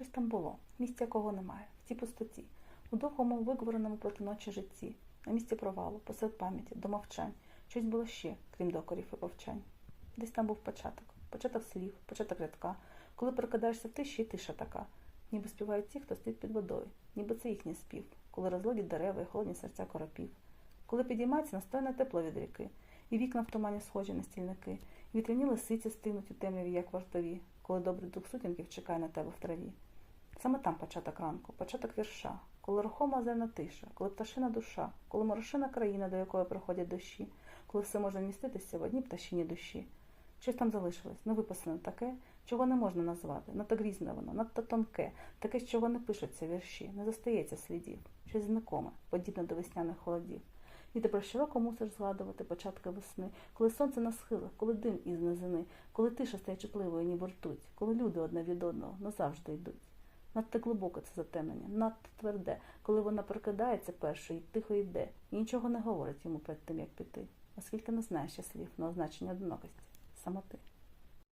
Щось там було, місця якого немає, в цій пустоті, у довгому вигвореному проти ночі житті, на місці провалу, посеред пам'яті, до мовчань. Щось було ще, крім докорів і повчань. Десь там був початок, початок слів, початок рядка, коли прокидаєшся в тиші, тиша така, ніби співають ті, хто стоїть під водою, ніби це їхній спів, коли розлогі дерева і холодні серця коропів, коли підіймається настояне тепло від ріки, і вікна в тумані схожі на стільники, вітряні лисиці стинуть у темряві, як вартові, коли добрий дух сутінків чекає на тебе в траві. Саме там початок ранку, початок вірша, коли рухома озерна тиша, коли пташина душа, коли морошина країна, до якої приходять дощі, коли все може вміститися в одній пташині душі. Щось там залишилось, невиписане таке, чого не можна назвати, надто грізне воно, надто тонке, таке, з чого не пишуться вірші, не зостається слідів, щось знакоме, подібне до весняних холодів. І про щороку мусиш згадувати початки весни, коли сонце на схилах, коли дим із низини, коли тиша стає чутливою, ніби ртуть, коли люди одне від одного назавжди йдуть. Надто глибоке це затемнення, надто тверде, коли вона прокидається першою і тихо йде, і нічого не говорить йому перед тим, як піти, оскільки не знає ще слів на означення одинокості, самоти.